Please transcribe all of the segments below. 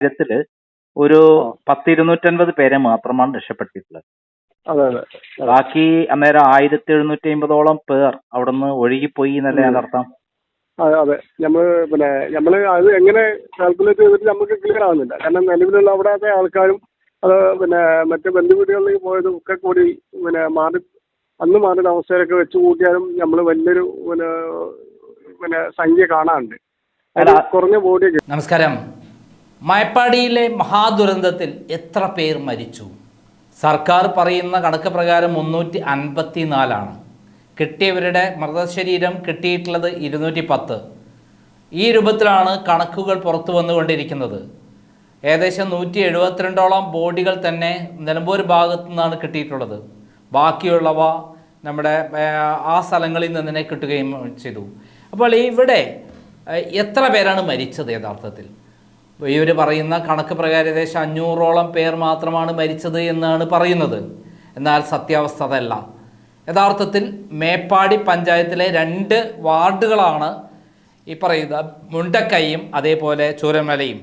ആയിരത്തിൽ ഒരു പത്തിരുന്നൂറ്റൻപത് പത്ത് ഇരുന്നൂറ്റൻപത് പേരെ മാത്രമാണ് രക്ഷപ്പെടുത്തിയിട്ടുള്ളത്. അതെ അതെ. അതെ. ബാക്കി അന്നേരം ആയിരത്തി എഴുന്നൂറ്റി അമ്പതോളം പേർ അവിടുന്ന് ഒഴുകിപ്പോയി എന്നല്ലേ ഉം. അതിനർത്ഥം? അതെ അതെ. നമ്മൾ പിന്നെ നമ്മൾ അത് എങ്ങനെ കാൽക്കുലേറ്റ് ചെയ്തിട്ട് നമുക്ക് ക്ലിയർ ആവുന്നില്ല. കാരണം നിലവിലുള്ള അവിടത്തെ ആൾക്കാരും അത് പിന്നെ മറ്റു ബന്ധുവീടുകളിലേക്ക് പോയതും ഒക്കെ കൂടി പിന്നെ മാറി അന്ന് മാറി അവസ്ഥയിലൊക്കെ വെച്ച് കൂട്ടിയാലും നമ്മൾ വലിയൊരു പിന്നെ പിന്നെ സംഖ്യ കാണാനുണ്ട്. കുറഞ്ഞ ബോഡിയൊക്കെ നമസ്കാരം. മയപ്പാടിയിലെ മഹാദുരന്തത്തിൽ എത്ര പേർ മരിച്ചു? സർക്കാർ പറയുന്ന കണക്ക് പ്രകാരം മുന്നൂറ്റി അൻപത്തി നാലാണ് കിട്ടിയവരുടെ മൃതശരീരം കിട്ടിയിട്ടുള്ളത് ഇരുന്നൂറ്റി പത്ത് ഈ രൂപത്തിലാണ് കണക്കുകൾ പുറത്തു വന്നുകൊണ്ടിരിക്കുന്നത്. ഏകദേശം നൂറ്റി എഴുപത്തിരണ്ടോളം ബോഡികൾ തന്നെ നിലമ്പൂർ ഭാഗത്തു നിന്നാണ് കിട്ടിയിട്ടുള്ളത്. ബാക്കിയുള്ളവ നമ്മുടെ ആ സ്ഥലങ്ങളിൽ നിന്ന് തന്നെ കിട്ടുകയും ചെയ്തു. അപ്പോൾ ഇവിടെ എത്ര പേരാണ് മരിച്ചത് യഥാർത്ഥത്തിൽ? ഇവർ പറയുന്ന കണക്ക് പ്രകാരം ഏകദേശം അഞ്ഞൂറോളം പേർ മാത്രമാണ് മരിച്ചത് എന്നാണ് പറയുന്നത്. എന്നാൽ സത്യാവസ്ഥ അതല്ല. യഥാർത്ഥത്തിൽ മേപ്പാടി പഞ്ചായത്തിലെ രണ്ട് വാർഡുകളാണ് ഈ പറയുന്ന മുണ്ടക്കൈയും അതേപോലെ ചൂരമലയും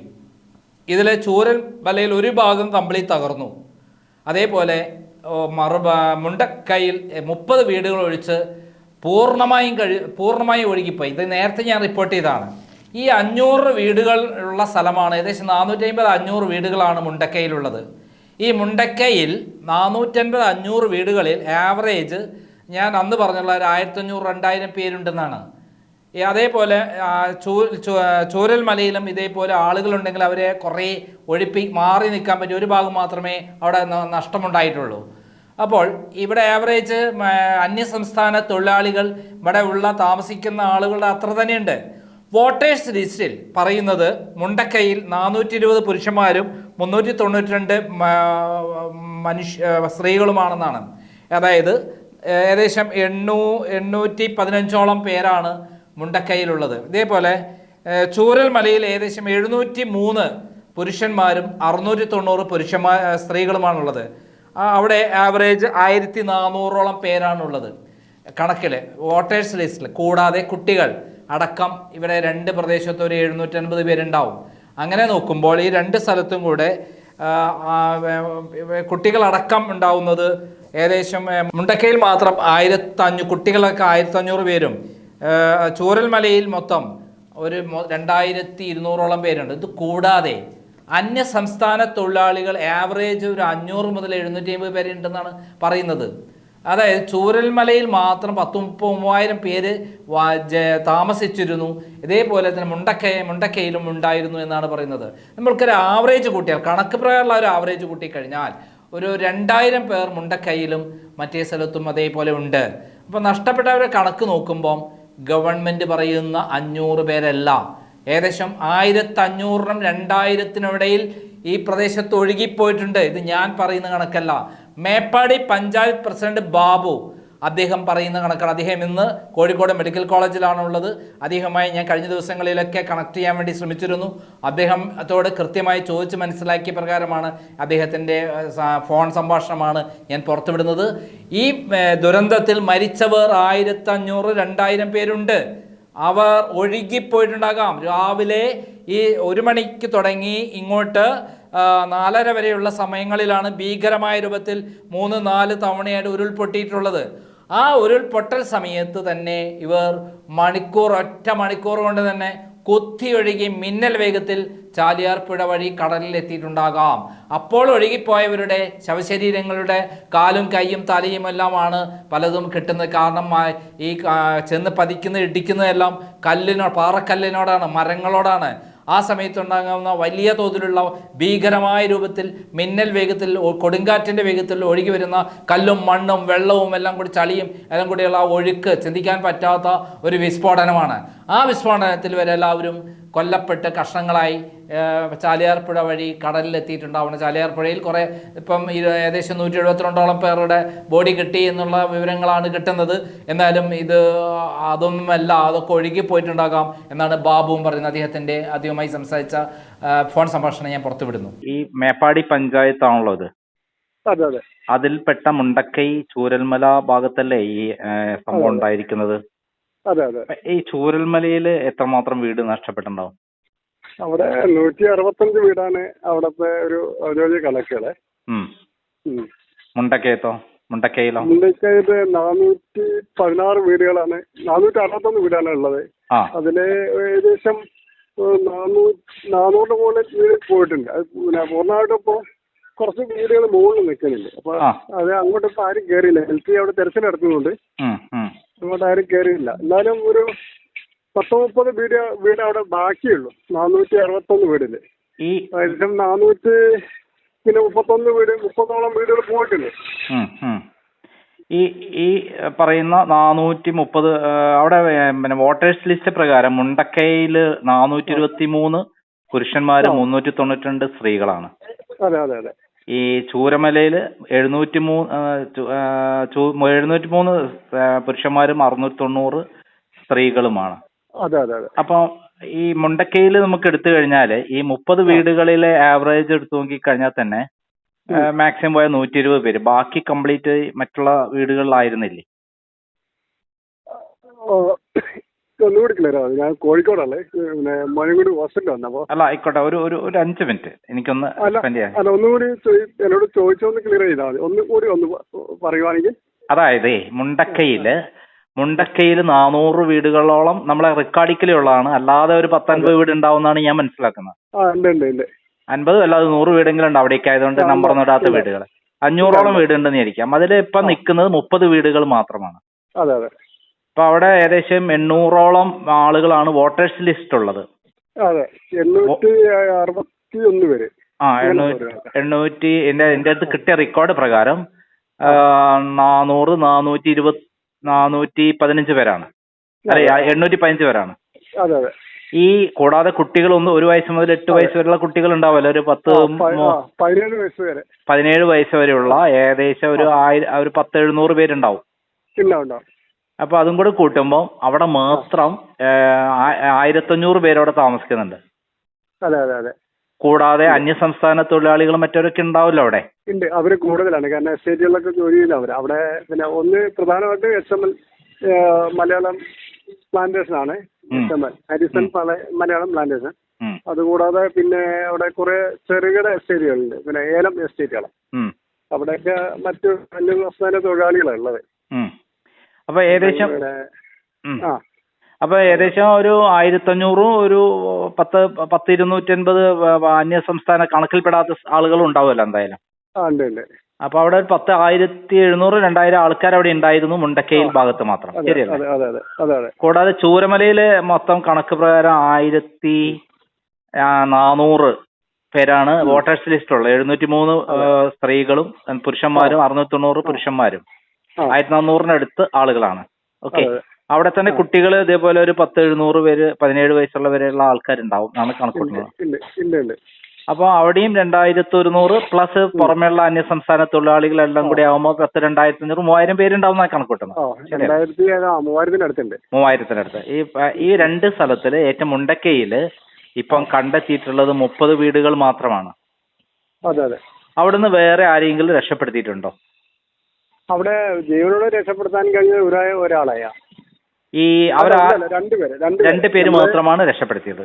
ഇതിലെ ചൂരൽ മലയിൽ ഒരു ഭാഗം കംപ്ലീറ്റ് തകർന്നു. അതേപോലെ മറു മുണ്ടക്കൈയിൽ മുപ്പത് വീടുകൾ ഒഴിച്ച് പൂർണമായും കഴി പൂർണമായും ഒഴുകിപ്പോയി. ഇത് നേരത്തെ ഞാൻ റിപ്പോർട്ട് ചെയ്തതാണ്. ഈ അഞ്ഞൂറ് വീടുകൾ ഉള്ള സ്ഥലമാണ് ഏകദേശം നാനൂറ്റി അമ്പത് അഞ്ഞൂറ് വീടുകളാണ് മുണ്ടക്കയിലുള്ളത്. ഈ മുണ്ടക്കയിൽ നാനൂറ്റൻപത് അഞ്ഞൂറ് വീടുകളിൽ ആവറേജ് ഞാൻ അന്ന് പറഞ്ഞുള്ള ഒരു ആയിരത്തഞ്ഞൂറ് രണ്ടായിരം പേരുണ്ടെന്നാണ്. അതേപോലെ ചൂരൽമലയിലും ഇതേപോലെ ആളുകളുണ്ടെങ്കിൽ അവരെ കുറേ ഒഴിപ്പി മാറി നിൽക്കാൻ പറ്റിയ ഒരു ഭാഗം മാത്രമേ അവിടെ നഷ്ടമുണ്ടായിട്ടുള്ളൂ. അപ്പോൾ ഇവിടെ ആവറേജ് അന്യസംസ്ഥാന തൊഴിലാളികൾ ഇവിടെ ഉള്ള താമസിക്കുന്ന ആളുകളുടെ അത്ര തന്നെയുണ്ട്. വോട്ടേഴ്സ് ലിസ്റ്റിൽ പറയുന്നത് മുണ്ടക്കയിൽ നാനൂറ്റി ഇരുപത് പുരുഷന്മാരും മുന്നൂറ്റി തൊണ്ണൂറ്റി രണ്ട് മനുഷ്യ സ്ത്രീകളുമാണെന്നാണ്. അതായത് ഏകദേശം എണ്ണൂ എണ്ണൂറ്റി പതിനഞ്ചോളം പേരാണ് മുണ്ടക്കൈയിലുള്ളത്. ഇതേപോലെ ചൂരൽമലയിൽ ചൂരൽ മലയിൽ ഏകദേശം എഴുന്നൂറ്റി മൂന്ന് പുരുഷന്മാരും അറുന്നൂറ്റി തൊണ്ണൂറ് പുരുഷന്മാർ സ്ത്രീകളുമാണുള്ളത്. അവിടെ ആവറേജ് ആയിരത്തി നാനൂറോളം പേരാണുള്ളത്. കണക്കിൽ വോട്ടേഴ്സ് ലിസ്റ്റിൽ കൂടാതെ കുട്ടികൾ അടക്കം ഇവിടെ രണ്ട് പ്രദേശത്ത് ഒരു എഴുന്നൂറ്റൻപത് പേരുണ്ടാവും. അങ്ങനെ നോക്കുമ്പോൾ ഈ രണ്ട് സ്ഥലത്തും കൂടെ കുട്ടികളടക്കം ഉണ്ടാവുന്നത് ഏകദേശം മുണ്ടക്കയിൽ മാത്രം ആയിരത്തി അഞ്ഞൂ കുട്ടികളൊക്കെ ആയിരത്തഞ്ഞൂറ് പേരും. ചൂരൽമലയിൽ മൊത്തം ഒരു രണ്ടായിരത്തി ഇരുന്നൂറോളം പേരുണ്ട്. ഇത് കൂടാതെ അന്യ സംസ്ഥാന തൊഴിലാളികൾ ആവറേജ് ഒരു അഞ്ഞൂറ് മുതൽ എഴുന്നൂറ്റി അമ്പത് പേരുണ്ടെന്നാണ് പറയുന്നത്. അതായത് ചൂരൽമലയിൽ മാത്രം പത്ത് മുപ്പത് പേര് താമസിച്ചിരുന്നു. ഇതേപോലെ തന്നെ മുണ്ടക്ക മുണ്ടക്കയിലും ഉണ്ടായിരുന്നു എന്നാണ് പറയുന്നത്. നമ്മൾക്കൊരു ആവറേജ് കൂട്ടിയാൽ കണക്ക് പ്രകാരമുള്ള ഒരു ആവറേജ് കൂട്ടിക്കഴിഞ്ഞാൽ ഒരു രണ്ടായിരം പേർ മുണ്ടക്കയിലും മറ്റേ സ്ഥലത്തും അതേപോലെ ഉണ്ട്. അപ്പോൾ നഷ്ടപ്പെട്ടവരെ കണക്ക് നോക്കുമ്പം ഗവൺമെന്റ് പറയുന്ന അഞ്ഞൂറ് പേരല്ല. ഏകദേശം ആയിരത്തി അഞ്ഞൂറിനും രണ്ടായിരത്തിനിടയിൽ ഈ പ്രദേശത്ത് ഒഴുകിപ്പോയിട്ടുണ്ട്. ഇത് ഞാൻ പറയുന്ന കണക്കല്ല. മേപ്പാടി പഞ്ചായത്ത് പ്രസിഡന്റ് ബാബു. അദ്ദേഹം പറയുന്ന കണക്കാണ്. അദ്ദേഹം ഇന്ന് കോഴിക്കോട് മെഡിക്കൽ കോളേജിലാണ് ഉള്ളത് അദ്ദേഹമായി ഞാൻ കഴിഞ്ഞ ദിവസങ്ങളിലൊക്കെ കണക്ട് ചെയ്യാൻ വേണ്ടി ശ്രമിച്ചിരുന്നു. അദ്ദേഹത്തോട് കൃത്യമായി ചോദിച്ച് മനസ്സിലാക്കിയ പ്രകാരമാണ് അദ്ദേഹത്തിന്റെ ഫോൺ സംഭാഷണമാണ് ഞാൻ പുറത്തുവിടുന്നത്. ഈ ദുരന്തത്തിൽ മരിച്ചവർ ആയിരത്തഞ്ഞൂറ് രണ്ടായിരം പേരുണ്ട്. അവർ ഒഴുകിപ്പോയിട്ടുണ്ടാകാം. രാവിലെ ഈ ഒരു മണിക്ക് തുടങ്ങി ഇങ്ങോട്ട് നാലര വരെയുള്ള സമയങ്ങളിലാണ് ഭീകരമായ രൂപത്തിൽ മൂന്ന് നാല് തവണയായിട്ട് ഉരുൾപൊട്ടിയിട്ടുള്ളത്. ആ ഉരുൾപൊട്ടൽ സമയത്ത് തന്നെ ഇവർ മണിക്കൂർ ഒറ്റ മണിക്കൂർ കൊണ്ട് തന്നെ കുത്തിയൊഴുകി മിന്നൽ വേഗത്തിൽ ചാലിയാർ പുഴ വഴി കടലിൽ എത്തിയിട്ടുണ്ടാകാം അപ്പോൾ ഒഴുകിപ്പോയവരുടെ ശവശരീരങ്ങളുടെ കാലും കൈയും തലയും എല്ലാമാണ് പലതും കിട്ടുന്നത് കാരണം ഈ ചെന്ന് പതിക്കുന്ന ഇടിക്കുന്നതെല്ലാം കല്ലിനോ പാറക്കല്ലിനോടാണ് മരങ്ങളോടാണ്. ആ സമയത്തുണ്ടാകാവുന്ന വലിയ തോതിലുള്ള ഭീകരമായ രൂപത്തിൽ മിന്നൽ വേഗത്തിൽ കൊടുങ്കാറ്റിന്റെ വേഗത്തിൽ ഒഴുകി വരുന്ന കല്ലും മണ്ണും വെള്ളവും എല്ലാം കൂടി ചളിയും എല്ലാം കൂടിയുള്ള ഒഴുക്ക് ചിന്തിക്കാൻ പറ്റാത്ത ഒരു വിസ്ഫോടനമാണ്. ആ വിസ്ഫോടനത്തിൽ വരെ എല്ലാവരും കൊല്ലപ്പെട്ട് കഷ്ണങ്ങളായി ചാലിയാർപ്പുഴ വഴി കടലിലെത്തിയിട്ടുണ്ടാവണം ചാലിയാർപ്പുഴയിൽ കുറേ ഇപ്പം ഏകദേശം നൂറ്റി എഴുപത്തിരണ്ടോളം പേരുടെ ബോഡി കിട്ടി എന്നുള്ള വിവരങ്ങളാണ് കിട്ടുന്നത്. എന്നാലും ഇത് അതൊന്നുമല്ല അതൊക്കെ ഒഴുകി പോയിട്ടുണ്ടാകാം എന്നാണ് ബാബുവും പറയുന്നത്. അദ്ദേഹത്തിന്റെ ആദ്യമായി സംസാരിച്ച ഫോൺ സംഭാഷണം ഞാൻ പുറത്തുവിടുന്നു. ഈ മേപ്പാടി പഞ്ചായത്താണല്ലോ ഇത്? അതെ അതെ. അതിൽപ്പെട്ട മുണ്ടക്കൈ ചൂരൽമല ഭാഗത്തല്ലേ ഈ സംഭവം ഉണ്ടായിരിക്കുന്നത്? അതെ അതെ. ഈ ചൂരൽമലയിൽ എത്രമാത്രം വീട് നഷ്ടപ്പെട്ടിട്ടുണ്ടാവും? അവിടെ നൂറ്റി അറുപത്തഞ്ച് വീടാണ് അവിടുത്തെ ഒരു ഔദ്യോഗിക കണക്കുകളെ. ഉം. ഉം. മുണ്ടക്കയത്തോ? മുണ്ടക്കയിലോ? മുണ്ടക്കയത്ത് നാനൂറ്റി പതിനാറ് വീടുകളാണ്. നാനൂറ്റി അറുപത്തൊന്ന് വീടാണ് ഉള്ളത്. ആ. അതിൽ ഏകദേശം ഏഹ്, നാനൂ- നാനൂറിന് മുകളിൽ വീട് പോയിട്ടുണ്ട്. അത് പിന്നെ പൂർണമായിട്ടും ഇപ്പൊ കുറച്ച് വീടുകൾ മുകളിൽ നിൽക്കുന്നുണ്ട്. അപ്പൊ ആ. അത് അങ്ങോട്ട് ഇപ്പൊ ആരും കയറിയില്ല സി അവിടെ തെരച്ചിൽ നടത്തുന്നുണ്ട്. ഉം, ഉം. അങ്ങോട്ട് ആരും കയറിയില്ല എന്നാലും ഒരു പത്ത് മുപ്പത് വീട് വീട് അവിടെ ബാക്കിയുള്ളൂ. നാനൂറ്റി അറുപത്തൊന്ന് വീടിൽ. ഈ ഏകദേശം നാനൂറ്റി പിന്നെ മുപ്പത്തൊന്ന് വീട് മുപ്പതോളം വീടുകൾ പോയിട്ടുണ്ട്. ഈ ഈ പറയുന്ന നാനൂറ്റി മുപ്പത് അവിടെ പിന്നെ വോട്ടേഴ്സ് ലിസ്റ്റ് പ്രകാരം മുണ്ടക്കയിൽ നാനൂറ്റി ഇരുപത്തി മൂന്ന് പുരുഷന്മാര് മുന്നൂറ്റി തൊണ്ണൂറ്റി രണ്ട് സ്ത്രീകളാണ്. അതെ അതെ അതെ. ഈ ചൂരമലയിൽ എഴുന്നൂറ്റി മൂന്ന് എഴുന്നൂറ്റി മൂന്ന് പുരുഷന്മാരും അറുന്നൂറ്റി തൊണ്ണൂറ് സ്ത്രീകളുമാണ്. അതെ അതെ അതെ. അപ്പൊ ഈ മുണ്ടക്കയിൽ നമുക്ക് എടുത്തു കഴിഞ്ഞാൽ ഈ മുപ്പത് വീടുകളിലെ ആവറേജ് എടുത്തു നോക്കി കഴിഞ്ഞാൽ തന്നെ മാക്സിമം പോയ നൂറ്റി ഇരുപത് പേര്. ബാക്കി കംപ്ലീറ്റ് മറ്റുള്ള വീടുകളിലായിരുന്നില്ലേ? ഒന്നുകൂടി ക്ലിയർ ആവും ഞാൻ കോഴിക്കോടാണ്. പിന്നെ മഴങ്കുടി ഹോസ്റ്റലിൽ വന്നപ്പോ അല്ല ആയിക്കോട്ടെ. ഒരു ഒരു ഒരു അഞ്ച് മിനിറ്റ്. എനിക്കൊന്ന് അല്ല ചെയ്യാൻ അല്ല ഒന്നുകൂടി ചോദി- എന്നോട് ചോദിച്ചൊന്ന് ക്ലിയർ ചെയ്താൽ മതി. ഒന്നും കൂടി ഒന്ന് പ- പറയുവാണെങ്കിൽ. അതായത് മുണ്ടക്കയിൽ മുണ്ടക്കയിൽ നാനൂറ് വീടുകളോളം നമ്മളെ റെക്കാർഡിക്കലുള്ളതാണ് അല്ലാതെ ഒരു പത്തൊൻപത് വീട് ഉണ്ടാവുന്നതാണ് ഞാൻ മനസ്സിലാക്കുന്നത്. ആ ഉണ്ട് ഉണ്ട് ഉണ്ട്. അൻപത് അല്ലാതെ നൂറ് വീടെങ്കിലും ഉണ്ട് അവിടേക്ക് ആയതുകൊണ്ട് ആ, നമ്പർ ഇടാത്ത ഇല്ല. വീടുകൾ അഞ്ഞൂറോളം വീടുണ്ടെന്ന് ഇരിക്കാം അതിൽ ഇപ്പൊ. നിൽക്കുന്നത് മുപ്പത് വീടുകൾ മാത്രമാണ്. അതെ അതെ. അപ്പൊ അവിടെ ഏകദേശം എണ്ണൂറോളം ആളുകളാണ് വോട്ടേഴ്സ് ലിസ്റ്റ് ഉള്ളത്. അതെ എണ്ണൂറ്റി അറുപത്തി ഒന്ന് പേര്. ആ എണ്ണൂറ്റി എന്റെ എന്റെ അടുത്ത് കിട്ടിയ റെക്കോർഡ് പ്രകാരം നാനൂറ് നാനൂറ്റി ഇരുപത് നാനൂറ്റി പതിനഞ്ച് പേരാണ്. അല്ല എണ്ണൂറ്റി പതിനഞ്ച് പേരാണ്. അതെ അതെ. ഈ കൂടാതെ കുട്ടികളൊന്നും ഒരു വയസ്സ് മുതൽ എട്ട് വയസ്സ് വരെയുള്ള കുട്ടികൾ ഉണ്ടാവുമല്ലോ ഒരു പത്ത് പതിനേഴ് വയസ്സ് വരെ. പതിനേഴ് വയസ്സ് വരെയുള്ള ഏകദേശം ഒരു ആയിരം ഒരു പത്ത് എഴുന്നൂറ് പേരുണ്ടാവും. അപ്പൊ അതും കൂടെ കൂട്ടുമ്പോൾ അവിടെ മാത്രം ആയിരത്തഞ്ഞൂറ് പേര് അവിടെ താമസിക്കുന്നുണ്ട്. അതെ അതെ അതെ. കൂടാതെ അന്യ സംസ്ഥാന തൊഴിലാളികളും മറ്റവരൊക്കെ ഉണ്ടാവില്ല അവിടെ? ഉണ്ട്. അവർ കൂടുതലാണ്. കാരണം എസ്റ്റേറ്റുകളിലൊക്കെ ജോലി ചെയ്യില്ല അവർ അവിടെ പിന്നെ ഒന്ന് പ്രധാനമായിട്ട് S M L Malayalam plantation ആണ് S M L. Harrison Malayalam plantation. അതുകൂടാതെ പിന്നെ അവിടെ കുറെ ചെറുകിട എസ്റ്റേറ്റുകളുണ്ട്. പിന്നെ ഏലം എസ്റ്റേറ്റുകൾ അവിടെയൊക്കെ മറ്റു അന്യസംസ്ഥാന തൊഴിലാളികളാണ് ഉള്ളത്. അപ്പൊ ഏകദേശം. അപ്പൊ ഏകദേശം ഒരു ആയിരത്തഞ്ഞൂറും ഒരു പത്ത് പത്ത് ഇരുന്നൂറ്റൻപത് അന്യ സംസ്ഥാന കണക്കിൽപ്പെടാത്ത ആളുകൾ ഉണ്ടാവുമല്ലോ എന്തായാലും. അപ്പൊ അവിടെ ഒരു പത്ത് ആയിരത്തി എഴുന്നൂറ് രണ്ടായിരം ആൾക്കാർ അവിടെ ഉണ്ടായിരുന്നു മുണ്ടക്കയിൽ ഭാഗത്ത് മാത്രം. ശരിയല്ലേ? കൂടാതെ ചൂരമലയിലെ മൊത്തം കണക്ക് പ്രകാരം ആയിരത്തി നാനൂറ് പേരാണ് വോട്ടേഴ്സ് ലിസ്റ്റ് ഉള്ളത് എഴുന്നൂറ്റി മൂന്ന് സ്ത്രീകളും പുരുഷന്മാരും അറുന്നൂറ്റി തൊണ്ണൂറ് പുരുഷന്മാരും. ആയിരത്തി നാനൂറിനടുത്ത് ആളുകളാണ്. ഓക്കെ. അവിടെ തന്നെ കുട്ടികൾ ഇതേപോലെ ഒരു പത്ത് എഴുന്നൂറ് പേര് പതിനേഴ് വയസ്സുള്ള വരെയുള്ള ആൾക്കാരുണ്ടാവും. എന്നാണ് ഉണ്ട് കണക്കൂട്ടുന്നത് അപ്പൊ അവിടെയും രണ്ടായിരത്തി ഒരുന്നൂറ് പ്ലസ് പുറമെയുള്ള അന്യ സംസ്ഥാന തൊഴിലാളികളെല്ലാം കൂടി ആവുമ്പോൾ പത്ത് രണ്ടായിരത്തി അഞ്ഞൂറ് മൂവായിരം പേരുണ്ടാവും എന്നാണ് കണക്കൂട്ടുന്നത് മൂവായിരത്തിനടുത്ത്. ഈ ഈ രണ്ട് സ്ഥലത്തിൽ ഏറ്റവും മുണ്ടക്കയിൽ ഇപ്പം കണ്ടെത്തിയിട്ടുള്ളത് മുപ്പത് വീടുകൾ മാത്രമാണ്. അവിടുന്ന് വേറെ ആരെങ്കിലും രക്ഷപ്പെടുത്തിയിട്ടുണ്ടോ? അവിടെ ജീവനോടെ രക്ഷപ്പെടുത്താൻ കഴിഞ്ഞ ഒരാ ഒരാളായ. ഈ രണ്ടു രണ്ടുപേര് രണ്ട് പേര്. മാത്രമാണ് രക്ഷപ്പെടുത്തിയത്.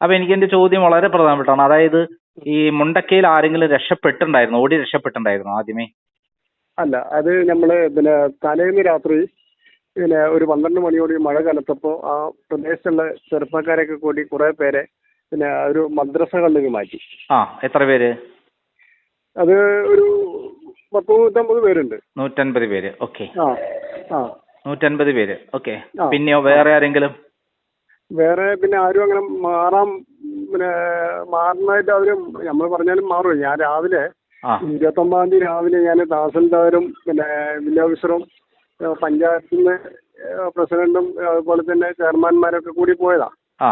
അപ്പൊ എനിക്ക് എന്റെ ചോദ്യം വളരെ പ്രധാനപ്പെട്ടാണ് അതായത് ഈ മുണ്ടക്കയിൽ ആരെങ്കിലും രക്ഷപ്പെട്ടുണ്ടായിരുന്നു ഓടി രക്ഷപ്പെട്ടുണ്ടായിരുന്നു ആദ്യമേ? അല്ല അത് നമ്മൾ പിന്നെ തലേന്ന് രാത്രി പിന്നെ ഒരു പന്ത്രണ്ട് മണിയോട് മഴ കലത്തപ്പോ ആ പ്രദേശത്തുള്ള ചെറുപ്പക്കാരൊക്കെ കൂടി കുറെ പേരെ പിന്നെ ഒരു മദ്രസകളിലേക്ക് മാറ്റി. ആ എത്ര പേര്? അത് ഒരു പത്ത് നൂറ്റമ്പത് പേരുണ്ട്. നൂറ്റൻപത് പേര്. ഓക്കെ. ആ ആ. നൂറ്റൻപത് പേര്. ഓക്കെ. ആ. പിന്നെയോ വേറെ ആരെങ്കിലും? വേറെ പിന്നെ ആരും അങ്ങനെ മാറാൻ പിന്നെ മാറുന്നതായിട്ട് അവർ നമ്മൾ പറഞ്ഞാലും മാറും ഞാൻ രാവിലെ ആ. ഇരുപത്തൊമ്പതാം തീയതി രാവിലെ ഞാൻ തഹസിൽദാരും പിന്നെ പഞ്ചായത്തിൽ നിന്ന് പ്രസിഡന്റും അതുപോലെ തന്നെ ചെയർമാൻമാരൊക്കെ കൂടി പോയതാ. ആ.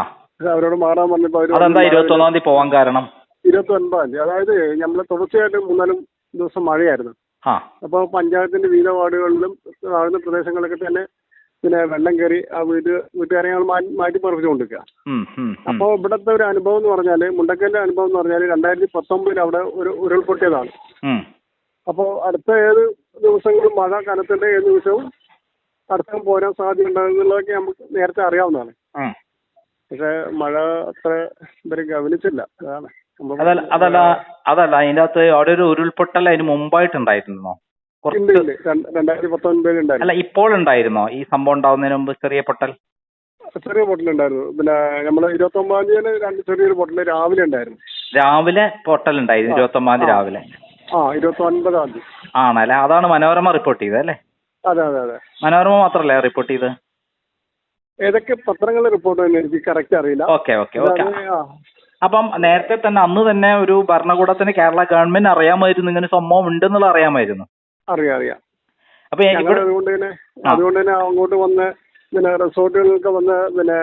അവരോട് മാറാൻ പറഞ്ഞപ്പോ അവർ അതെന്താ ഇരുപത്തി ഒന്നാം തീയതി പോവാൻ കാരണം? ഇരുപത്തി ഒൻപതാം തീയതി. അതായത് നമ്മൾ തുടർച്ചയായിട്ട് മൂന്നാലും ദിവസം മഴയായിരുന്നു അപ്പോൾ പഞ്ചായത്തിന്റെ വിവിധ വാർഡുകളിലും താഴ്ന്ന പ്രദേശങ്ങളിലൊക്കെ തന്നെ പിന്നെ വെള്ളം കയറി ആ വീട് വീട്ടുകാരെ ഞങ്ങൾ മാറ്റി മാറ്റി ഉം. അപ്പോൾ ഇവിടുത്തെ ഒരു അനുഭവം എന്ന് പറഞ്ഞാൽ മുണ്ടക്കലിന്റെ അനുഭവം എന്ന് പറഞ്ഞാൽ രണ്ടായിരത്തി പത്തൊമ്പതിൽ അവിടെ ഒരു ഉരുൾപൊട്ടിയതാണ്. അപ്പോൾ അടുത്ത ഏത് ദിവസങ്ങളും മഴ കനത്തിന്റെ ഏത് ദിവസവും അടുത്ത പോരാൻ സാധ്യത ഉണ്ടാകുന്നുള്ളതൊക്കെ നമുക്ക് നേരത്തെ അറിയാവുന്നതാണ്. പക്ഷെ മഴ അത്ര ഇവർ ഗവനിച്ചില്ല അതാണ്. അതല്ല അതല്ല അതല്ല അതിന്റെ അകത്ത് അവിടെ ഒരു ഉരുൾപൊട്ടൽ അതിന് മുമ്പായിട്ട് ഉണ്ടായിരുന്നോ. കുറച്ച് അല്ല ഇപ്പോൾ ഉണ്ടായിരുന്നോ ഈ സംഭവം ഉണ്ടാവുന്നതിന് മുമ്പ് ചെറിയ പൊട്ടൽ? ചെറിയ പൊട്ടൽ ഉണ്ടായിരുന്നു. പിന്നെ നമ്മൾ ഇരുപത്തി ഒമ്പതാം തീയതി രണ്ട് ചെറിയൊരു പൊട്ടൽ രാവിലെ ഉണ്ടായിരുന്നു. രാവിലെ പൊട്ടൽ ഉണ്ടായിരുന്നു ഇരുപത്തി ഒമ്പതാം തീയതി. രാവിലെ. ആ ഇരുപത്തി ഒൻപതാം തീയതി. ആണല്ലേ അതാണ് മനോരമ റിപ്പോർട്ട് ചെയ്തത് അല്ലേ? അതെ അതെ അതെ. മനോരമ മാത്രല്ലേ റിപ്പോർട്ട് ചെയ്തത്? ഏതൊക്കെ പത്രങ്ങൾ റിപ്പോർട്ട് എനിക്ക് കറക്റ്റ് അറിയില്ല. ഓക്കെ ഓക്കെ ഓക്കെ അപ്പം നേരത്തെ തന്നെ അന്ന് തന്നെ ഒരു ഭരണകൂടത്തിന് കേരള ഗവൺമെന്റ് അറിയാമായിരുന്നു ഇങ്ങനെ സംഭവം ഉണ്ടെന്നുള്ള അറിയാമായിരുന്നു. അറിയാം അറിയാം. അപ്പൊ ഞങ്ങൾ ഇവിടെ അതുകൊണ്ട് തന്നെ അതുകൊണ്ട് തന്നെ അങ്ങോട്ട് വന്ന് പിന്നെ റിസോർട്ടുകളിലൊക്കെ വന്ന് പിന്നെ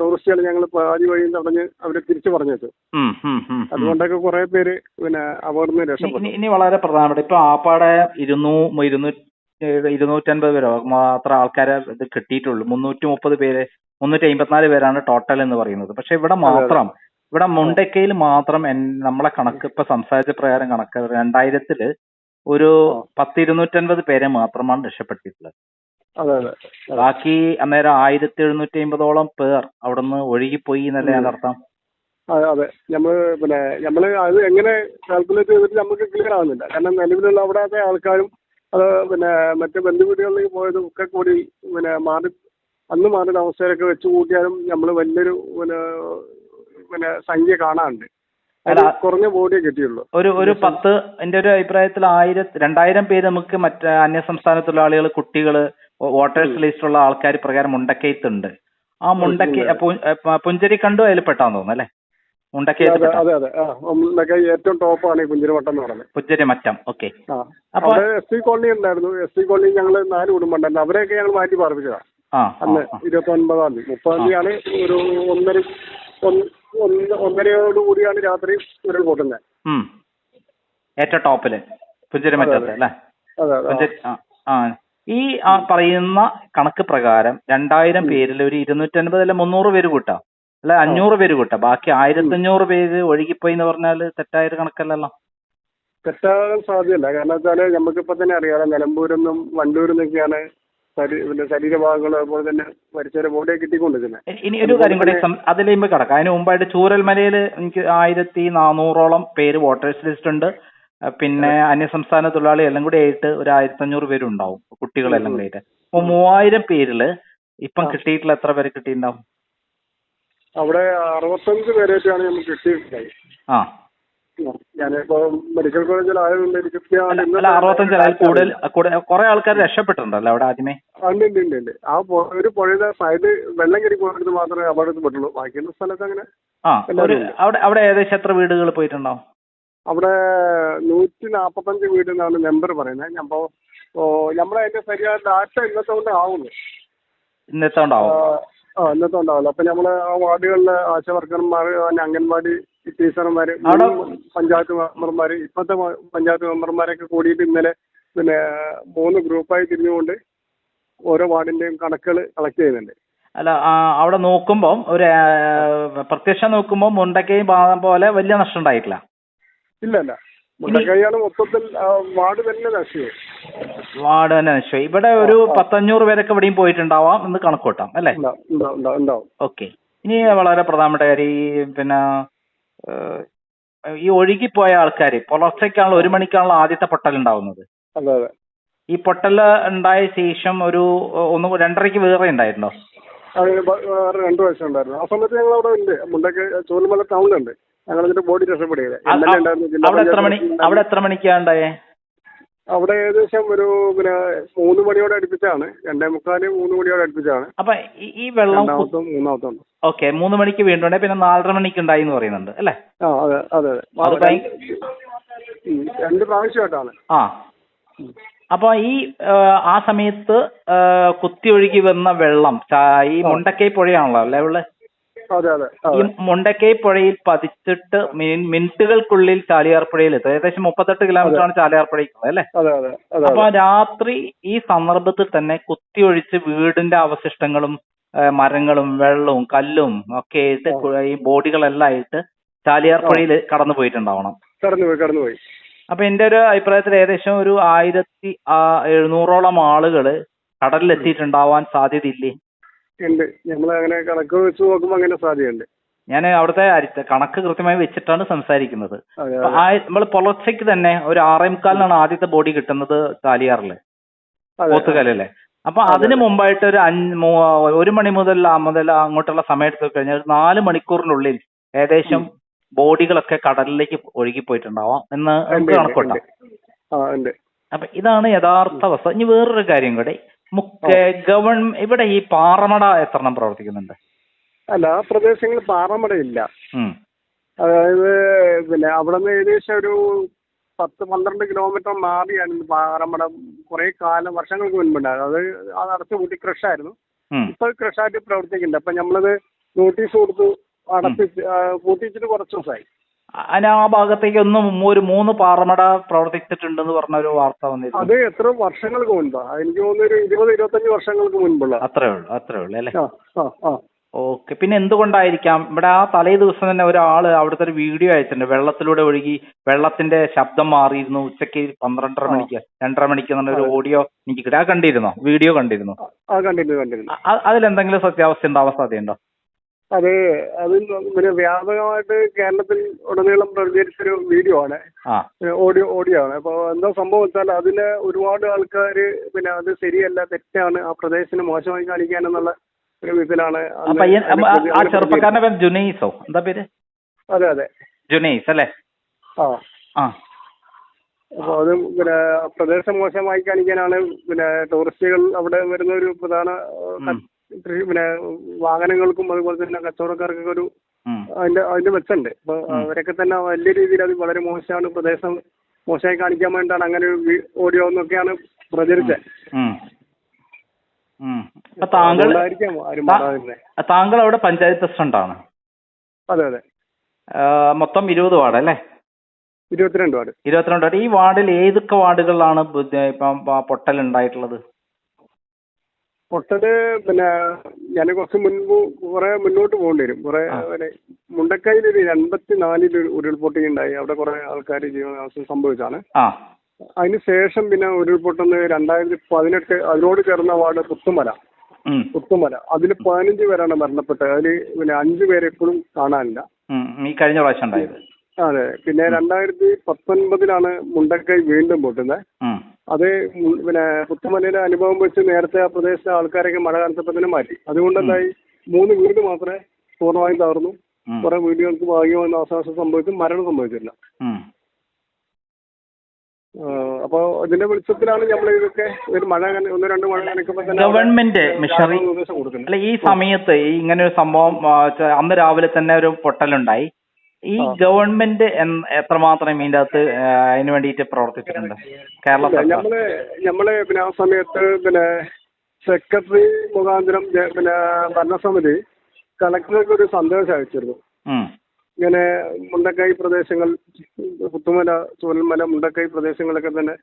ടൂറിസ്റ്റുകൾ ഞങ്ങൾ പാതി വഴി തടഞ്ഞ് അവരെ തിരിച്ചു പറഞ്ഞു വെച്ചു ഉം, ഉം, ഉം, ഉം. അതുകൊണ്ടൊക്കെ കുറെ പേര് പിന്നെ ഇനി- രക്ഷപ്പെട്ടു. ഇനി- ഇനി വളരെ പ്രധാനപ്പെട്ട ഇപ്പൊ ആപ്പാടെ ഇരുന്നൂ ഇരുന്നൂറ്റി ഇരുന്നൂറ്റൻപത് പേരോ മാത്രം ആൾക്കാരെ ഇത് കിട്ടിയിട്ടുള്ളൂ. മുന്നൂറ്റി മുപ്പത് പേര് മുന്നൂറ്റി അമ്പത്തിനാല് പേരാണ് ടോട്ടൽ എന്ന് പറയുന്നത്. പക്ഷെ ഇവിടെ മാത്രം ഇവിടെ മുണ്ടക്കയിൽ മാത്രം നമ്മളെ കണക്ക് ഇപ്പൊ സംസാരിച്ച പ്രകാരം കണക്ക് രണ്ടായിരത്തിൽ ഒരു പത്തിരുന്നൂറ്റൻപത് പത്ത് പേരെ മാത്രമാണ് അതെ ബാക്കി അന്നേരം ആയിരത്തി എഴുന്നൂറ്റി അമ്പതോളം പേർ അവിടുന്ന് ഒഴുകിപ്പോയി എന്നല്ലേ ഞാൻ അർത്ഥം അതെ. നമ്മൾ പിന്നെ നമ്മൾ അത് എങ്ങനെ കാൽക്കുലേറ്റ് ചെയ്തിട്ട് നമുക്ക് ക്ലിയർ ആവുന്നില്ല. കാരണം നിലവിലുള്ള അവിടത്തെ ആൾക്കാരും അത് പിന്നെ മറ്റു ബന്ധുവീടുകളിലേക്ക് പോയതും ഒക്കെ കൂടി പിന്നെ മാറി അന്ന് മാറി അവസ്ഥയിലൊക്കെ വെച്ച് കൂട്ടിയാലും നമ്മൾ വലിയൊരു പിന്നെ പിന്നെ സംഖ്യ കാണാനുണ്ട് കുറഞ്ഞ ബോഡിയെ കിട്ടിയുള്ളൂ. ഒരു ഒരു പത്ത് എന്റെ ഒരു അഭിപ്രായത്തിൽ ആയിരം രണ്ടായിരം പേര് നമുക്ക് മറ്റ അന്യ സംസ്ഥാനത്തുള്ള തൊഴിലാളികൾ കുട്ടികൾ വോട്ടേഴ്സ് ലിസ്റ്റിലുള്ള ആൾക്കാർ പ്രകാരം മുണ്ടക്കയത്തുണ്ട്. ആ മുണ്ടക്കി പുഞ്ചരി കണ്ടു അതിൽ പെട്ടാന്ന് തോന്നുന്നു അല്ലെ? മുണ്ടക്കയത്ത് ഏറ്റവും ടോപ്പാണ് ഈ കുഞ്ചിരവട്ടം എന്ന് പറയുന്നത് പുഞ്ചരി മറ്റം ഓക്കെ. അപ്പൊ- എസ് സി കോളനി ഉണ്ടായിരുന്നു. എസ് സി കോളനി ഞങ്ങൾ നാല് കുടുംബം ഉണ്ടായിരുന്നു. അവരെയൊക്കെ ഞങ്ങൾ മാറ്റി പാർപ്പിച്ചതാണ് അന്ന്. ഇരുപത്തി ഒൻപതാം തീയതി. മുപ്പതാം തീയതിയാണ് ഒരു ഒന്നര ഒന്ന് ഒന്ന് ഒന്നരയോട് കൂടിയാണ് രാത്രി ഉരുൾ പൊട്ടുന്നത് ഏറ്റവും ടോപ്പിൽ. അല്ലേ? ആ ഈ പറയുന്ന കണക്ക് പ്രകാരം രണ്ടായിരം പേരിൽ ഒരു ഇരുന്നൂറ്റൻപത് അല്ല മുന്നൂറ് പേര് കൂട്ടാം. അല്ല അഞ്ഞൂറ് പേര് കൂട്ടാം. ബാക്കി ആയിരത്തി അഞ്ഞൂറ് പേര് ഒഴുകിപ്പോയി എന്ന് പറഞ്ഞാൽ തെറ്റായ കണക്കല്ലല്ലോ? തെറ്റാകാൻ സാധ്യതയില്ല കാരണം വെച്ചാൽ നമുക്കിപ്പോ തന്നെ അറിയാലോ നിന്നും വണ്ടൂരിൽ നിന്നൊക്കെയാണ് പിന്നെ ശരീരഭാഗങ്ങൾ അതുപോലെ തന്നെ മരിച്ചവരെ ബോഡിയെ കിട്ടിക്കൊണ്ടിരിക്കുന്നത്. ഇനി- ഒരു കാര്യം കൂടി അതിലേക്ക് കിടക്കാം. അതിന് മുമ്പായിട്ട് ചൂരൽമലയിൽ എനിക്ക് ആയിരത്തി നാനൂറോളം പേര് വോട്ടേഴ്സ് ലിസ്റ്റ് ഉണ്ട്. പിന്നെ അന്യസംസ്ഥാന തൊഴിലാളി എല്ലാം കൂടി ആയിട്ട് ഒരു ആയിരത്തി അഞ്ഞൂറ് പേരുണ്ടാവും. കുട്ടികളെല്ലാം കൂടി ആയിട്ട്. അപ്പൊ മൂവായിരം പേരിൽ ഇപ്പം കിട്ടിയിട്ടുള്ള എത്ര പേര് കിട്ടിയിട്ടുണ്ടാവും? അവിടെ അറുപത്തഞ്ച് പേരായിട്ടാണ് നമുക്ക് കിട്ടിയിട്ടുള്ളത് ആ. ഞാനിപ്പോ മെഡിക്കൽ കോളേജിൽ ആയതുകൊണ്ട് എനിക്ക് അല്ല അല്ല അറുപത്തഞ്ചല്ല അതിൽ കൂടുതൽ കൂടുതൽ കുറെ ആൾക്കാർ രക്ഷപ്പെട്ടിട്ടുണ്ടല്ലോ അവിടെ ആദ്യമേ? ഉണ്ട് ഉണ്ട് ഉണ്ട് ഉണ്ട്. ആ പുഴ- ഒരു പുഴയുടെ സൈഡ് വെള്ളം കയറി പോകുന്നത് മാത്രമേ അപകടത്തിൽ പെട്ടുള്ളൂ ബാക്കിയുള്ള സ്ഥലത്ത് അങ്ങനെ ആ ഒരു എല്ലാവരും അവിടെ അവിടെ ഏകദേശം എത്ര വീടുകൾ പോയിട്ടുണ്ടോ? അവിടെ നൂറ്റി നാൽപ്പത്തഞ്ച് വീട് എന്നാണ് നമ്പർ പറയുന്നത്. അപ്പോൾ നമ്മളെ അതിന്റെ ശരിയായ ഡാറ്റ ഇന്നത്തെ കൊണ്ട് ആവുന്നു. ഇന്നത്തെ ഉണ്ടാവും ആ ഇന്നത്തെ ഉണ്ടാവില്ല അപ്പൊ നമ്മൾ ആ വാർഡുകളിലെ ആശാ വർക്കർമാര് പിന്നെ അംഗൻവാടി ടീച്ചർമാര് പഞ്ചായത്ത് മെമ്പർമാര് ഇപ്പോഴത്തെ മ- പഞ്ചായത്ത് മെമ്പർമാരൊക്കെ കൂടിയിട്ട് ഇന്നലെ പിന്നെ മൂന്ന് ഗ്രൂപ്പായി തിരിഞ്ഞുകൊണ്ട് ഓരോ വാർഡിന്റെയും കണക്കുകൾ കളക്ട് ചെയ്യുന്നുണ്ട്. അല്ല അവിടെ നോക്കുമ്പോൾ ഒരു പ്രത്യക്ഷം നോക്കുമ്പോൾ മുണ്ടക്കൈ ഭാഗം പോലെ വലിയ നഷ്ടം ഉണ്ടായിട്ടില്ല? ഇല്ല ഇല്ല. മുണ്ടക്കൈയാണ് മൊത്തത്തിൽ വാർഡ് തന്നെ നശിച്ചു. വാർഡ് തന്നെ ഇവിടെ ഒരു പത്തഞ്ഞൂറ് പേരൊക്കെ ഇവിടെയും പോയിട്ടുണ്ടാവാം എന്ന് കണക്കൂട്ടാം അല്ലേ? ഓക്കെ. ഇനി വളരെ പ്രധാനപ്പെട്ട കാര്യം ഈ പിന്നെ ഈ ഒഴുകിപ്പോയ ആൾക്കാർ പുലർച്ചയ്ക്കാണല്ലോ ഒരു മണിക്കാണല്ലോ ആദ്യത്തെ പൊട്ടൽ ഉണ്ടാവുന്നത്. ഈ പൊട്ടൽ ഉണ്ടായ ശേഷം ഒരു ഒന്ന് രണ്ടരയ്ക്ക് വേറെ ഉണ്ടായിരുന്നോ? രണ്ടു വയസ്സം ഉണ്ടായിരുന്നു. ആ സമയത്ത് ഞങ്ങൾ അവിടെ ഉണ്ട്. മുണ്ടൊക്കെ ചോലുമല ടൗണിലുണ്ട് ഞങ്ങൾ എന്നിട്ട് ബോഡി രക്ഷപ്പെടുകയാണ്. അവിടെ എത്ര മണി അവിടെ എത്ര മണിക്കാ ഉണ്ടായേ? അവിടെ ഏകദേശം ഒരു പിന്നെ മൂന്ന് മണിയോടെ അടുപ്പിച്ചാണ്. രണ്ടേ മുക്കാൽ മൂന്ന് മണിയോടെ അടുപ്പിച്ചാണ്. അപ്പൊ ഈ- വെള്ളം രണ്ടാമത്തും മൂന്നാമത്തും ഉണ്ട്. ഓക്കെ മൂന്ന് മണിക്ക് വീണ്ടും പിന്നെ നാലര മണിക്ക് ഉണ്ടായി എന്ന് പറയുന്നുണ്ട് അല്ലേ? ആ അതെ അതെ ഉം, രണ്ട് പ്രാവശ്യമായിട്ടാണ്. ആ. അപ്പൊ ഈ ആ, ആ സമയത്ത് ആ, കുത്തി ഒഴുകി വന്ന വെള്ളം ചാ- ഈ മുണ്ടക്കൈ പുഴയാണല്ലോ അല്ലേ ഉള്ളത് ഈ മുണ്ടക്കൈ പുഴയിൽ പതിച്ചിട്ട് മിനി- മിനിറ്റുകൾക്കുള്ളിൽ ചാലിയാർ പുഴയിൽ എത്തും. ഏകദേശം മുപ്പത്തെട്ട് കിലോമീറ്റർ ആണ് ചാലിയാർ പുഴയ്ക്കുള്ളത് അല്ലേ? അതെ അതെ അതെ അപ്പൊ രാത്രി ഈ സന്ദർഭത്തിൽ തന്നെ കുത്തി ഒഴിച്ച് വീടിന്റെ അവശിഷ്ടങ്ങളും മരങ്ങളും വെള്ളവും കല്ലും ഒക്കെ ആയിട്ട് ഈ ബോഡികളെല്ലാം ആയിട്ട് ചാലിയാർ പുഴയിൽ കടന്നു പോയിട്ടുണ്ടാവണം. കടന്നുപോയി കടന്നുപോയി അപ്പൊ എന്റെ ഒരു അഭിപ്രായത്തിൽ ഏകദേശം ഒരു ആയിരത്തി എഴുന്നൂറോളം ആളുകൾ കടലിലെത്തിയിട്ടുണ്ടാവാൻ സാധ്യതയില്ലേ? ഉണ്ട്. നമ്മൾ അങ്ങനെ കണക്ക് വെച്ച് നോക്കുമ്പോൾ അങ്ങനെ സാധ്യതയുണ്ട്. ഞാൻ അവിടുത്തെ കണക്ക് കൃത്യമായി വെച്ചിട്ടാണ് സംസാരിക്കുന്നത്. നമ്മൾ പുലർച്ചയ്ക്ക് തന്നെ ഒരു ആറേ മുക്കാലിനാണ് ആദ്യത്തെ ബോഡി കിട്ടുന്നത് താലിയാറിൽ പോത്തുകലല്ലേ. അപ്പൊ അതിനു മുമ്പായിട്ട് ഒരു അഞ്ച് ഒരു മണി മുതൽ മുതൽ അങ്ങോട്ടുള്ള സമയത്ത് കഴിഞ്ഞാൽ ഒരു നാല് മണിക്കൂറിനുള്ളിൽ ഏകദേശം ബോഡികളൊക്കെ കടലിലേക്ക് ഒഴുകി ഒഴുകിപ്പോയിട്ടുണ്ടാവാം എന്ന് കണക്കുണ്ടാവും നമുക്ക് അപ്പൊ ഇതാണ് യഥാർത്ഥ അവസ്ഥ. ഇനി വേറൊരു കാര്യം കൂടെ. ഗവൺമെന്റ് ഇവിടെ ഈ പാറമട എത്രണ്ണം പ്രവർത്തിക്കുന്നുണ്ട്? അല്ല ആ പ്രദേശങ്ങളിൽ പാറമട ഇല്ല അതായത് പിന്നെ അവിടെ നിന്ന് ഏകദേശം ഒരു പത്ത് പന്ത്രണ്ട് കിലോമീറ്റർ മാറിയാണ് ഇത് പാറമട. കുറെ കാലം വർഷങ്ങൾക്ക് മുൻപുണ്ടായത്. അത് അത് അടച്ചു കൂട്ടി ക്രഷായിരുന്നു. ഇപ്പൊ ക്രഷായിട്ട് പ്രവർത്തിക്കുന്നുണ്ട്. അപ്പൊ നമ്മളത് നോട്ടീസ് കൊടുത്തു അടപ്പിച്ച് പൂട്ടിച്ചിട്ട് കുറച്ച് ദിവസമായി. അതിന് ആ ഭാഗത്തേക്ക് ഒന്നും ഒരു മൂന്ന് പാറമട പ്രവർത്തിച്ചിട്ടുണ്ടെന്ന് പറഞ്ഞ ഒരു വാർത്ത വന്നിരുന്നു. അത് എത്ര വർഷങ്ങൾക്ക് മുൻപാ? എനിക്ക് തോന്നുന്നു ഒരു ഇരുപത് ഇരുപത്തഞ്ച് വർഷങ്ങൾക്ക് മുൻപുള്ള. അത്രേ ഉള്ളൂ അത്രേ ഉള്ളൂ അല്ലേ? ഓക്കെ പിന്നെ എന്തുകൊണ്ടായിരിക്കാം? ഇവിടെ ആ തലേ ദിവസം തന്നെ ഒരാൾ അവിടുത്തെ ഒരു വീഡിയോ അയച്ചിട്ടുണ്ട്. വെള്ളത്തിലൂടെ ഒഴുകി വെള്ളത്തിന്റെ ശബ്ദം മാറിയിരുന്നു. ഉച്ചയ്ക്ക് പന്ത്രണ്ടര മണിക്ക് രണ്ടര മണിക്ക് എന്നുള്ള ഒരു ഓഡിയോ എനിക്ക് കിട്ടി. ആ കണ്ടിരുന്നോ? വീഡിയോ കണ്ടിരുന്നോ? അതിലെന്തെങ്കിലും സത്യാവസ്ഥ ഉണ്ടാവാൻ സാധ്യതയുണ്ടോ അത് അത് പിന്നെ വ്യാപകമായിട്ട് കേരളത്തിൽ ഉടനീളം പ്രചരിച്ചൊരു വീഡിയോ ആണ്. ഓഡിയോ ഓഡിയോ ആണ്. അപ്പോൾ എന്താ സംഭവം വെച്ചാൽ അതിന് ഒരുപാട് ആൾക്കാർ പിന്നെ അത് ശരിയല്ല തെറ്റാണ് ആ പ്രദേശത്തിന് മോശമായി കാണിക്കാൻ എന്നുള്ള ഒരു വിധത്തിലാണ് ആ ചെറുപ്പക്കാരന്റെ പേര് ജുനൈസോ. എന്താ പേര്? അതെ അതെ. ജുനൈസ് അല്ലേ? ആ. ആ. അപ്പോൾ അത് പിന്നെ പ്രദേശം മോശമായി കാണിക്കാനാണ് പിന്നെ ടൂറിസ്റ്റുകൾ അവിടെ വരുന്ന ഒരു പ്രധാന പിന്നെ വാഹനങ്ങൾക്കും അതുപോലെ തന്നെ കച്ചവടക്കാർക്കൊക്കെ ഒരു. അതിന്റെ അതിന്റെ മെച്ചമുണ്ട്. അവരൊക്കെ തന്നെ വലിയ രീതിയിൽ അത് വളരെ മോശമാണ് പ്രദേശം മോശമായി കാണിക്കാൻ വേണ്ടിയിട്ടാണ് അങ്ങനെ ഒരു ഓഡിയോ എന്നൊക്കെയാണ് പ്രചരിച്ചത്. താങ്കൾ താങ്കൾ അവിടെ പഞ്ചായത്ത് പ്രസിഡന്റാണ് അതെ അതെ. ആ, മൊത്തം ഇരുപത് വാർഡ് അല്ലേ? ഇരുപത്തിരണ്ട് വാർഡ്. ഇരുപത്തിരണ്ട് വാർഡ്. ഈ വാർഡിൽ ഏതൊക്കെ വാർഡുകളിലാണ് ഇപ്പം പൊട്ടൽ ഉണ്ടായിട്ടുള്ളത് പൊട്ടൽ പിന്നെ ഞാൻ കുറച്ച് മുൻപ് കുറെ മുന്നോട്ട് പോകേണ്ടി വരും. കുറെ. പിന്നെ മുണ്ടക്കയിൽ ഒരു എൺപത്തി ഉരുൾപൊട്ടി ഉണ്ടായി. അവിടെ കുറെ ആൾക്കാർ ജീവനാശം സംഭവിച്ചാണ് അതിന് ശേഷം പിന്നെ ഉരുൾപൊട്ടുന്ന രണ്ടായിരത്തി പതിനെട്ട് അതിനോട് ചേർന്ന വാർഡ് പുത്തുമല. പുത്തുമല. അതിൽ പതിനഞ്ച് പേരാണ് മരണപ്പെട്ടത്. അതിൽ പിന്നെ അഞ്ചു പേരെ ഇപ്പോഴും കാണാനില്ല. ഈ കഴിഞ്ഞ പ്രാവശ്യം അതെ. പിന്നെ രണ്ടായിരത്തി പത്തൊൻപതിലാണ് മുണ്ടക്കൈ വീണ്ടും പൊട്ടുന്നത്. അത് പിന്നെ പുത്തുമലയിലെ അനുഭവം വെച്ച് നേരത്തെ ആ പ്രദേശത്തെ ആൾക്കാരൊക്കെ മഴ കാലത്തപ്പം തന്നെ മാറ്റി. അതുകൊണ്ട് എന്തായി? മൂന്ന് വീട് മാത്രമേ പൂർണമായും തകർന്നു. കുറെ വീടുകൾക്ക് ഭാഗ്യമായി നാശനാശം സംഭവിച്ചു. മരണം സംഭവിച്ചില്ല. അപ്പൊ അപ്പോൾ ഇതിന്റെ വെളിച്ചത്തിലാണ് നമ്മൾ ഇതൊക്കെ ഒരു മഴ ഒന്ന് രണ്ട് മഴ ഗവൺമെന്റ് മിഷറി അല്ല ഈ സമയത്ത് ഇങ്ങനെ ഒരു സംഭവം അന്ന് രാവിലെ തന്നെ ഒരു പൊട്ടലുണ്ടായി. ഈ ഗവൺമെന്റ് എത്രമാത്രം ഇതിന്റെ അകത്ത് അതിന് വേണ്ടിയിട്ട് പ്രവർത്തിച്ചിട്ടുണ്ട്? കേരള സർക്കാർ. നമ്മൾ നമ്മൾ പിന്നെ ആ സമയത്ത് പിന്നെ സെക്രട്ടറി മുഖാന്തരം ജ- പിന്നെ ഭരണസമിതി കളക്ടർക്ക് ഒരു സന്ദേശം അയച്ചിരുന്നു. ഉം. ഇങ്ങനെ മുണ്ടക്കൈ പ്രദേശങ്ങൾ പുത്തുമല ചൂരൽമല മുണ്ടക്കൈ പ്രദേശങ്ങളൊക്കെ തന്നെ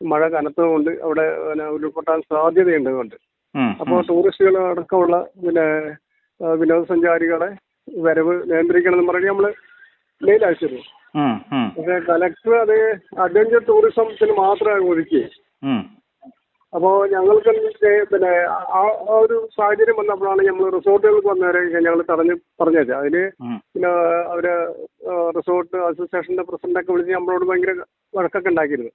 മഴ കനത്തതുകൊണ്ട് അവിടെ പിന്നെ ഉരുൾപൊട്ടാൻ സാധ്യതയുണ്ട് കൊണ്ട് ഉം. അപ്പോൾ ടൂറിസ്റ്റുകൾ അടക്കമുള്ള പിന്നെ ആ, വിനോദസഞ്ചാരികളെ വരവ് നിയന്ത്രിക്കണം എന്ന് പറഞ്ഞ് നമ്മൾ മെയിൽ അയച്ചിരുന്നു. പക്ഷെ കലക്ടർ അത് അഡ്വഞ്ചർ ടൂറിസത്തിന് മാത്രമേ ഒതുക്കി അപ്പോ അപ്പോൾ ഞങ്ങൾക്ക് പിന്നെ ആ ആ ഒരു സാഹചര്യം വന്നപ്പോഴാണ് ഞങ്ങൾ റിസോർട്ടുകൾക്ക് വന്നവരെ ഞങ്ങൾ തടഞ്ഞ് പറഞ്ഞത്. അതിൽ പിന്നെ അവർ റിസോർട്ട് അസോസിയേഷന്റെ പ്രസിഡന്റൊക്കെ വിളിച്ച് നമ്മളോട് ഭയങ്കര വഴക്കൊക്കെ ഉണ്ടാക്കിയിരുന്നു.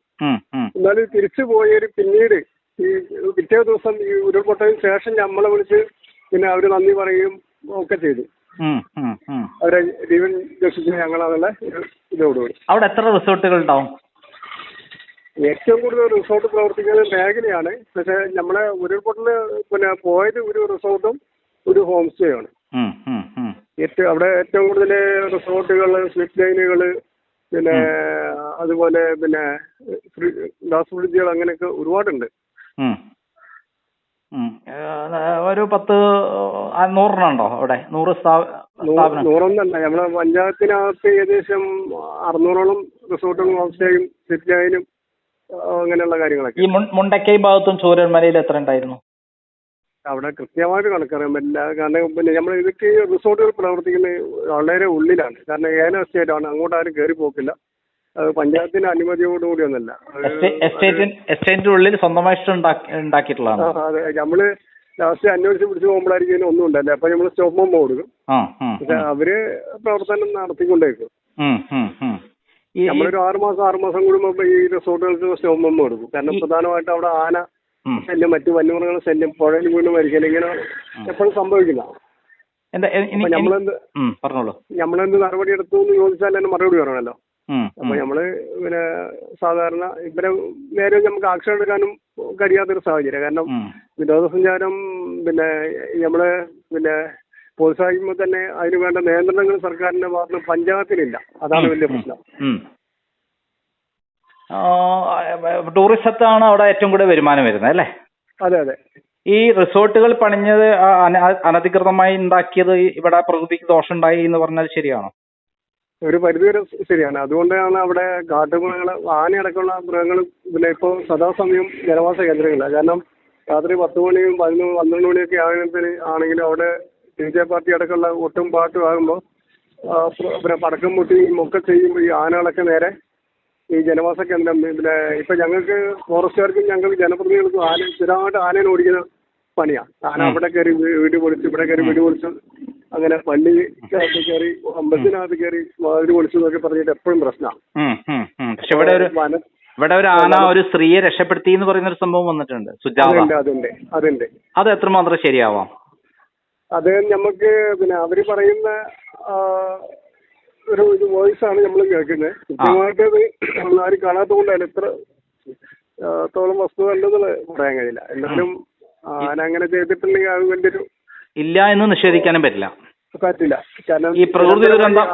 എന്നാലും തിരിച്ചു പോയൊരു പിന്നീട് ഈ പിറ്റേ ദിവസം ഈ ഉരുൾപൊട്ടതിന് ശേഷം നമ്മളെ വിളിച്ച് പിന്നെ അവർ നന്ദി പറയുകയും ഒക്കെ ചെയ്തു. അവരെ ജീവൻ രക്ഷിച്ച് ഞങ്ങൾ അതിലെ ഇതോടുകൂടി അവിടെ എത്ര റിസോർട്ടുകൾ ഉണ്ടാവും ഏറ്റവും കൂടുതൽ റിസോർട്ട് പ്രവർത്തിക്കുന്നത് മേഖലയാണ് പക്ഷേ നമ്മളെ ഉരുൾപൊട്ടൽ പിന്നെ പോയത് ഒരു റിസോർട്ടും ഒരു ഹോം സ്റ്റേ ആണ് ഉം. ഉം. ഉം. ഏറ്റവും അവിടെ ഏറ്റവും കൂടുതൽ റിസോർട്ടുകൾ സ്ലിപ്പ് ലൈനുകൾ പിന്നെ അതുപോലെ പിന്നെ ഗ്ലാസ് ബ്രിഡ്ജുകൾ അങ്ങനെയൊക്കെ ഒരുപാടുണ്ട് ഒരു പത്ത് നൂറെണ്ണം ഉണ്ടോ അവിടെ? നൂറ് സ്ഥാപനം. നൂറൊന്നല്ല നമ്മളെ പഞ്ചായത്തിനകത്ത് ഏകദേശം അറുന്നൂറോളം റിസോർട്ടും ഹോം സ്റ്റേയും ലൈനും അങ്ങനെയുള്ള കാര്യങ്ങളൊക്കെ. ഈ മുണ്ടക്കൈ ഭാഗത്തും ചൂരന്മലയിൽ എത്ര ഉണ്ടായിരുന്നു? അവിടെ കൃത്യമായിട്ട് കണക്കറിയാൻ പറ്റില്ല. കാരണം പിന്നെ നമ്മൾ ഇതൊക്കെ ഈ റിസോർട്ടുകൾ പ്രവർത്തിക്കുന്നത് വളരെ ഉള്ളിലാണ്. കാരണം ഏന എസ്റ്റേറ്റ് ആണ് അങ്ങോട്ട് ആരും കയറി പോക്കില്ല. അത് പഞ്ചായത്തിന്റെ അനുമതിയോടുകൂടി ഒന്നല്ല. എസ്റ്റേറ്റിന്റെ ഉള്ളിൽ സ്വന്തമായിട്ട് ഉണ്ടാക്കി ഉണ്ടാക്കിയിട്ടുള്ളതാണ്. അതെ. നമ്മൾ ലാസ്റ്റ് അന്വേഷിച്ച് പിടിച്ച് പോകുമ്പോഴായിരിക്കും ഇതിന് ഒന്നും ഉണ്ടല്ലേ അപ്പൊ നമ്മൾ സ്റ്റോപ്പ് ബോംബ് കൊടുക്കും. പക്ഷെ അവർ പ്രവർത്തനം നടത്തിക്കൊണ്ടേക്കും നമ്മളൊരു ആറുമാസം മാസം ആറ് മാസം കൂടുമ്പോൾ ഈ റിസോർട്ടുകൾക്ക് സ്റ്റോപ്പ് ബോംബ് കൊടുക്കും. കാരണം പ്രധാനമായിട്ട് അവിടെ ആന. ശല്യം മറ്റു വന്യമൃഗങ്ങളുടെ ശല്യം പുഴയിൽ വീണ്ടും മരിക്കൽ ഇങ്ങനെ എപ്പോഴും ഇനി- നമ്മളെന്ത് പറഞ്ഞോളൂ. നമ്മളെന്ത് നടപടി എടുത്തു എന്ന് ചോദിച്ചാൽ തന്നെ മറുപടി പറയണല്ലോ അപ്പൊ. നമ്മൾ പിന്നെ സാധാരണ ഇവരെ നേരെ നമുക്ക് ആക്ഷൻ എടുക്കാനും കഴിയാത്തൊരു സാഹചര്യം. കാരണം. വിനോദസഞ്ചാരം പിന്നെ നമ്മൾ പിന്നെ പ്രോത്സാഹിക്കുമ്പോൾ തന്നെ അതിന് വേണ്ട നിയന്ത്രണങ്ങൾ സർക്കാരിന്റെ ഭാഗത്ത് പഞ്ചായത്തിലില്ല. അതാണ് വലിയ പ്രശ്നം. ടൂറിസത്താണ് അവിടെ ഏറ്റവും കൂടുതൽ വരുമാനം വരുന്നത് അല്ലേ? അതെ അതെ. ഈ റിസോർട്ടുകൾ പണിഞ്ഞത് അനധികൃതമായി ഉണ്ടാക്കിയത് ഇവിടെ പ്രകൃതിക്ക് ദോഷമുണ്ടായി എന്ന് പറഞ്ഞാൽ ശരിയാണോ? ഒരു പരിധി വരെ ശരിയാണ്. അതുകൊണ്ടാണ് അവിടെ കാട്ടുമൃഗങ്ങൾ ആനയടക്കമുള്ള മൃഗങ്ങൾ പിന്നെ ഇപ്പോൾ സദാസമയം ജനവാസ കേന്ദ്രങ്ങളില്ല. കാരണം രാത്രി പത്ത് മണിയും പതിനൊന്ന് പന്ത്രണ്ട് മണിയൊക്കെ ആകുന്നതിന് ആണെങ്കിലും അവിടെ ഡി ജെ പാർട്ടി അടക്കമുള്ള ഒട്ടും പാട്ടും ആകുമ്പോൾ പിന്നെ പടക്കം പൊട്ടിയും ഒക്കെ ചെയ്യുമ്പോൾ ഈ ആനകളൊക്കെ നേരെ ഈ ജനവാസ കേന്ദ്രം പിന്നെ ഇപ്പൊ ഞങ്ങൾക്ക് ഫോറസ്റ്റുകാർക്കും ഞങ്ങൾക്ക് ജനപ്രതിനിധികൾക്കും ആന സ്ഥിരമായിട്ട് ആനേനെ ഓടിക്കുന്ന പണിയാണ് ആന അവിടെ കയറി വീട് പൊളിച്ച് ഇവിടെ കയറി വീട് പൊളിച്ച് അങ്ങനെ പള്ളിക്കകത്ത് കയറി അമ്പലത്തിനകത്ത് കയറി മാതിരി പൊളിച്ചു എന്നൊക്കെ പറഞ്ഞിട്ട് എപ്പോഴും പ്രശ്നമാണ്. പക്ഷെ ഇവിടെ ഒരു ഇവിടെ ഒരു ആന ഒരു സ്ത്രീയെ രക്ഷപ്പെടുത്തി എന്ന് പറയുന്ന ഒരു സംഭവം വന്നിട്ടുണ്ട് സുജാത. അതുണ്ട് അതുണ്ട് അത് എത്രമാത്രം ശരിയാവാം? അത് നമുക്ക് പിന്നെ അവർ പറയുന്ന ഒരു ഒരു വോയിസ് ആണ് നമ്മൾ കേൾക്കുന്നത്. കൃത്യമായിട്ട് അത് നമ്മളാരും കാണാത്തതുകൊണ്ടല്ല ഇത്ര എത്ര തോളം വസ്തു അല്ലെന്നുള്ളത് പറയാൻ കഴിയില്ല. എന്നാലും ആന അങ്ങനെ ചെയ്തിട്ടുണ്ടെങ്കിൽ അത് വലിയൊരു ഇല്ല എന്ന് നിഷേധിക്കാനും പറ്റില്ല. പറ്റില്ല. കാരണം ഈ പ്രകൃതി ദുരന്തം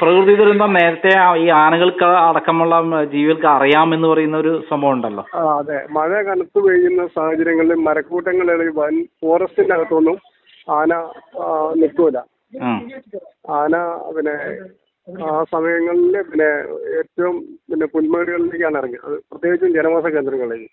പ്രകൃതി ദുരന്തം നേരത്തെ ഈ ആനകൾക്ക് അടക്കമുള്ള ജീവികൾക്ക് അറിയാം എന്ന് പറയുന്ന ഒരു സംഭവം ഉണ്ടല്ലോ. ആ അതെ. മഴ കനത്തു പെയ്യുന്ന സാഹചര്യങ്ങളിൽ മരക്കൂട്ടങ്ങളിൽ വൻ ഫോറസ്റ്റിന്റെ അകത്തൊന്നും ആന നിൽക്കൂല ആന പിന്നെ ആ സമയങ്ങളിൽ പിന്നെ ഏറ്റവും പിന്നെ പുൽമേടുകളിലേക്കാണ് ഇറങ്ങിയത് പ്രത്യേകിച്ചും ജനവാസ കേന്ദ്രങ്ങളിലേക്ക്.